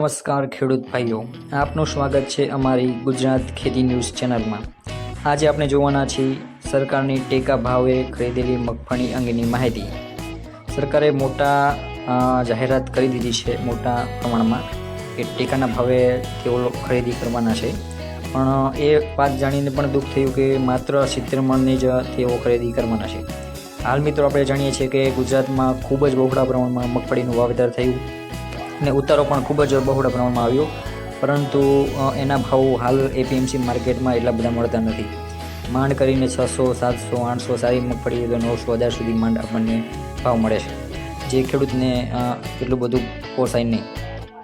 નમસ્કાર ખેડૂત ભાઈઓ, આપનું સ્વાગત છે અમારી ગુજરાત ખેતી ન્યૂઝ ચેનલમાં. આજે આપણે જોવાના છીએ સરકારની ટેકા ભાવે ખરીદેલી મગફળી અંગેની માહિતી. સરકારે મોટા જાહેરાત કરી દીધી છે મોટા પ્રમાણમાં કે ટેકાના ભાવે તેઓ ખરીદી કરવાના છે. પણ, એ વાત જાણીને પણ દુઃખ થયું કે માત્ર સિત્તેર મણની જ તેઓ ખરીદી કરવાના છે. હાલ મિત્રો આપણે જાણીએ છીએ કે ગુજરાતમાં ખૂબ જ બહોળા પ્રમાણમાં મગફળીનું વાવેતર થયું. અને ઉતારો પણ ખૂબ જ બહોળા પ્રમાણમાં આવ્યો. પરંતુ એના ભાવ હાલ એપીએમસી માર્કેટમાં એટલા બધા મળતા નથી. માંડ કરીને છસો, સાતસો, આઠસો સારી મગફળી તો નવસો હજાર સુધી માંડ આપણને ભાવ મળે છે. જે ખેડૂતને એટલું બધું પોસાય નહીં.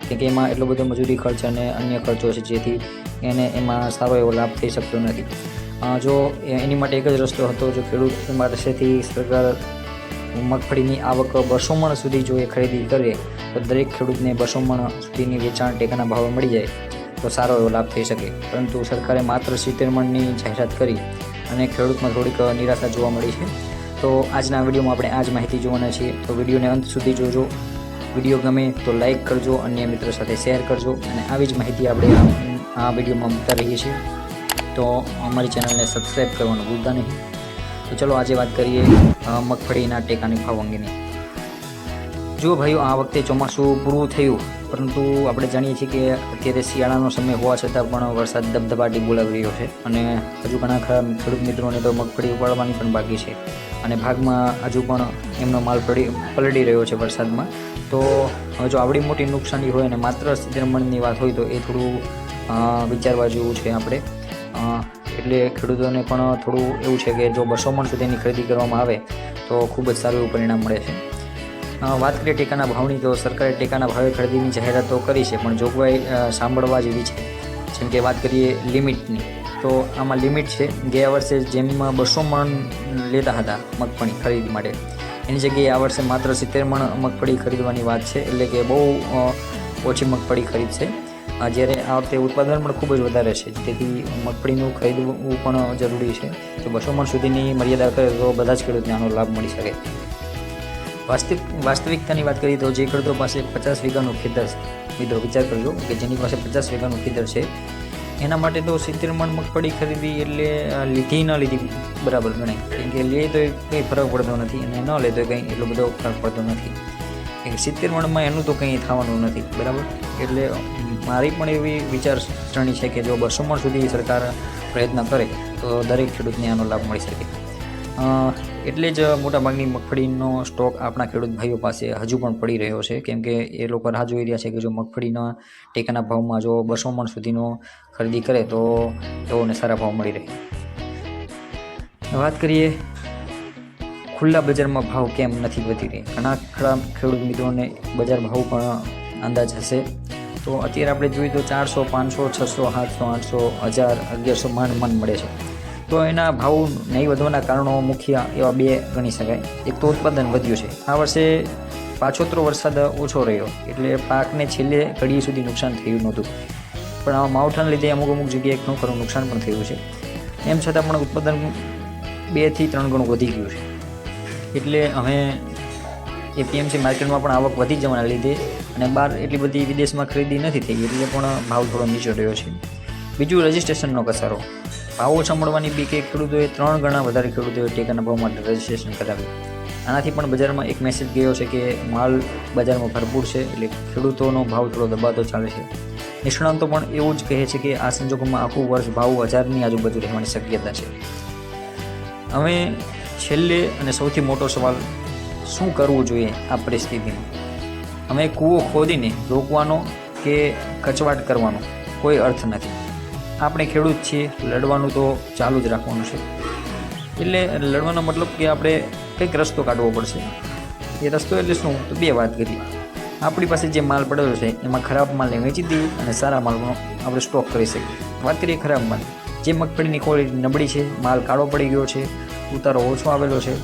કેમ કે એમાં એટલો બધો મજૂરી ખર્ચ અને અન્ય ખર્ચો છે જેથી એને એમાં સારો એવો લાભ થઈ શકતો નથી. જો એની માટે એક જ રસ્તો હતો જો ખેડૂત પાસેથી સરકાર મગફળીની આવક બસો મણ સુધી જો એ ખરીદી કરે, તો દરેક ખેડૂતને બસો મણ સુધીની વેચાણ ટેકાના ભાવે મળી જાય, તો સારો એવો લાભ થઈ શકે. પરંતુ સરકારે માત્ર સિત્તેર મણની જાહેરાત કરી અને ખેડૂતમાં થોડીક નિરાશા જોવા મળી છે. તો આજના વિડીયોમાં આપણે આ જ માહિતી જોવાના છીએ. તો વિડીયોને અંત સુધી જોજો. વીડિયો ગમે તો લાઈક કરજો, અન્ય મિત્રો સાથે શેર કરજો અને આવી જ માહિતી આપણે આ વિડીયોમાં મૂકતા રહીએ છીએ. તો અમારી ચેનલને સબસ્ક્રાઈબ કરવાનું ભૂલતા નહીં. તો ચલો આજે વાત કરીએ મગફળીના ટેકાની ભાવ અંગેની. જુઓ ભાઈઓ, આ વખતે ચોમાસું પૂરું થયું, પરંતુ આપણે જાણીએ છીએ કે અત્યારે શિયાળાનો સમય હોવા છતાં પણ વરસાદ ધબધબાટી બોલાવી રહ્યો છે અને હજુ ઘણા ખરા ખેડૂત મિત્રોને તો મગફળી ઉપાડવાની પણ બાકી છે. અને ભાગમાં હજુ પણ એમનો માલ પડી પલડી રહ્યો છે વરસાદમાં. તો જો આવડી મોટી નુકસાની હોય અને માત્ર સિત્તેર વાત હોય તો એ થોડું વિચારવા જેવું છે આપણે. એટલે ખેડૂતોને પણ થોડું એવું છે કે જો બસો મણ સુધીની ખરીદી કરવામાં આવે, તો ખૂબ જ સારું એવું પરિણામ મળે છે. વાત કરીએ ટેકાના ભાવની, તો સરકારે ટેકાના ભાવે ખરીદીની જાહેરાતો કરી છે, પણ જોગવાઈ સાંભળવા જેવી છે. જેમ કે વાત કરીએ લિમિટની, તો આમાં લિમિટ છે, ગયા વર્ષે જેમ બસો મણ લેતા હતા મગફળી ખરીદી માટે. એની જગ્યાએ આ વર્ષે માત્ર સિત્તેર મણ મગફળી ખરીદવાની વાત છે, એટલે કે બહુ ઓછી મગફળી ખરીદશે. જ્યારે આ વખતે ઉત્પાદન પણ ખૂબ જ વધારે છે, તેથી મગફળીનું ખરીદવું પણ જરૂરી છે. જો બસો મણ સુધીની મર્યાદા કરે તો બધા જ ખેડૂતને આનો લાભ મળી શકે. વાસ્તવિક વાસ્તવિકતાની વાત કરીએ તો જે ખેડૂતો પાસે પચાસ વીઘાનું ખેતર છે, મિત્રો વિચાર કરજો કે જેની પાસે પચાસ વીઘાનું ખેતર છે, એના માટે તો સિત્તેર મણ મગફળી ખરીદી એટલે લીધી ન લીધી બરાબર ગણાય. કેમ કે લે તો કંઈ ફરક પડતો નથી અને ન લે તો કંઈ એટલો બધો ફરક પડતો નથી. કે સિત્તેર મણમાં એનું તો કંઈ થવાનું નથી, બરાબર? એટલે મારી પણ એવી વિચારસરણી છે કે જો બસો મણ સુધી સરકાર પ્રયત્ન કરે, તો દરેક ખેડૂતને આનો લાભ મળી શકે. એટલે જ મોટાભાગની મગફળીનો સ્ટોક આપણા ખેડૂત ભાઈઓ પાસે હજુ પણ પડી રહ્યો છે. કેમ કે એ લોકો રાહ જોઈ રહ્યા છે કે જો મગફળીના ટેકાના ભાવમાં જો બસો મણ સુધીનો ખરીદી કરે, તો તેઓને સારા ભાવ મળી રહે. વાત કરીએ ખુલ્લા બજારમાં ભાવ કેમ નથી વધી રહી ઘણા ખરા ખેડૂત મિત્રોને બજાર ભાવ પણ અંદાજ હશે. તો અત્યારે આપણે જોઈએ તો ચારસો, પાંચસો, છસો, સાતસો, આઠસો, હજાર, અગિયારસો માંડ માંડ મળે છે. તો એના ભાવ નહીં વધવાના કારણો મુખ્ય એવા બે ગણી શકાય. એક તો ઉત્પાદન વધ્યું છે. આ વર્ષે પાછોતરો વરસાદ ઓછો રહ્યો, એટલે પાકને છેલ્લે ઘડી સુધી નુકસાન થયું નહોતું. પણ આ માવઠાને લીધે અમુક અમુક જગ્યાએ ઘણું ખરું નુકસાન પણ થયું છે. એમ છતાં પણ ઉત્પાદન બેથી ત્રણ ગણું વધી ગયું છે. એટલે અમે એપીએમસી માર્કેટમાં પણ આવક વધી જવાના લીધે અને બહાર એટલી બધી વિદેશમાં ખરીદી નથી થઈ એટલે પણ ભાવ થોડો નીચો રહ્યો છે. બીજું રજિસ્ટ્રેશનનો કસારો. ભાવ ઓછા મળવાની બીકે ખેડૂતોએ ત્રણ ગણા વધારે ખેડૂતોએ ટેકાના ભાવ માટે રજિસ્ટ્રેશન કરાવ્યું. આનાથી પણ બજારમાં એક મેસેજ ગયો છે કે માલ બજારમાં ભરપૂર છે, એટલે ખેડૂતોનો ભાવ થોડો દબાતો ચાલે છે. નિષ્ણાંતો પણ એવું જ કહે છે કે આ સંજોગોમાં આખું વર્ષ ભાવ હજારની આજુબાજુ રહેવાની શક્યતા છે. હવે છેલ્લે અને સૌથી મોટો સવાલ, શું કરવું જોઈએ આ પરિસ્થિતિમાં? અમે કૂવો ખોદીને રોકવાનો કે કચવાટ કરવાનો? કોઈ અર્થ નથી. આપણે ખેડૂત છીએ, લડવાનું તો ચાલુ જ રાખવાનું છે. એટલે લડવાનો મતલબ કે આપણે કંઈક રસ્તો કાઢવો પડશે. એ રસ્તો એટલે શું? તો બે વાત કરી આપણી પાસે જે માલ પડેલો છે, એમાં ખરાબ માલને વેચી દઈએ અને સારા માલનો આપણે સ્ટોક કરી શકીએ. વાત કરીએ ખરાબ માલ. જે મગફળીની ક્વોલિટી નબળી છે, માલ કાળો પડી ગયો છે ઉતારો ઓછો આવેલો છે,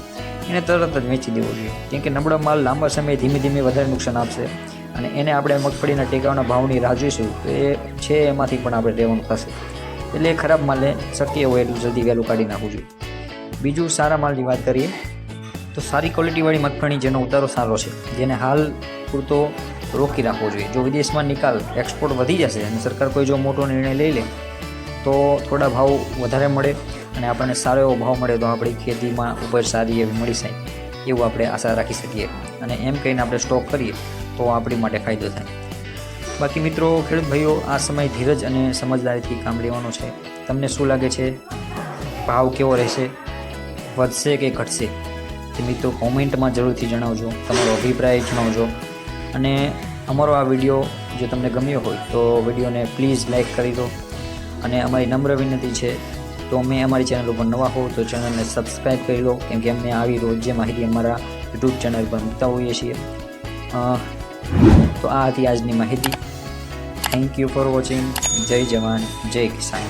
એને તરત જ વેચી દેવો જોઈએ. કેમ કે નબળો માલ લાંબા સમય ધીમે ધીમે વધારે નુકસાન આપશે અને એને આપણે મગફળીના ટેકાઓના ભાવની રાહ જોઈશું, તો એ છે એમાંથી પણ આપણે રહેવાનું થશે. એટલે એ ખરાબ માલને શક્ય હોય એટલું જલ્દી વહેલું કાઢી નાખવું જોઈએ. બીજું સારા માલની વાત કરીએ, તો સારી ક્વોલિટીવાળી મગફળી જેનો ઉતારો સારો છે, જેને હાલ પૂરતો રોકી રાખવો જોઈએ. જો વિદેશમાં નિકાલ, એક્સપોર્ટ વધી જશે અને સરકાર કોઈ જો મોટો નિર્ણય લઈ લે, તો થોડા ભાવ વધારે મળે. અને આપણને સારો એવો ભાવ મળે તો આપણી ખેતીમાં ઉપજ સારી એવી મળી જાય, એવું આપણે આશા રાખી શકીએ. અને એમ કહીને આપણે સ્ટોક કરીએ, તો આપણી માટે ફાયદો થાય. બાકી મિત્રો, ખેડૂત ભાઈઓ, આ સમય ધીરજ અને સમજદારીથી કામ લેવાનો છે. તમને શું લાગે છે? ભાવ કેવો રહેશે? વધશે કે ઘટશે? તે મિત્રો, કોમેન્ટમાં જરૂરથી જણાવજો, તમારો અભિપ્રાય જણાવજો. અને અમારો આ વીડિયો જો તમને ગમ્યો હોય, તો વિડીયોને પ્લીઝ લાઇક કરી દો. અને અમારી નમ્ર વિનંતી છે તો અમે અમારી ચેનલ ઉપર નવા હોવ તો ચેનલને સબસ્ક્રાઈબ કરી લો. કેમ કે અમે આવી રોજ જે માહિતી અમારા યુટ્યુબ ચેનલ પર મૂકતા હોઈએ છીએ. તો આ હતી આજની માહિતી. થેન્ક યુ ફોર વોચિંગ જય જવાન. જય કિસાન.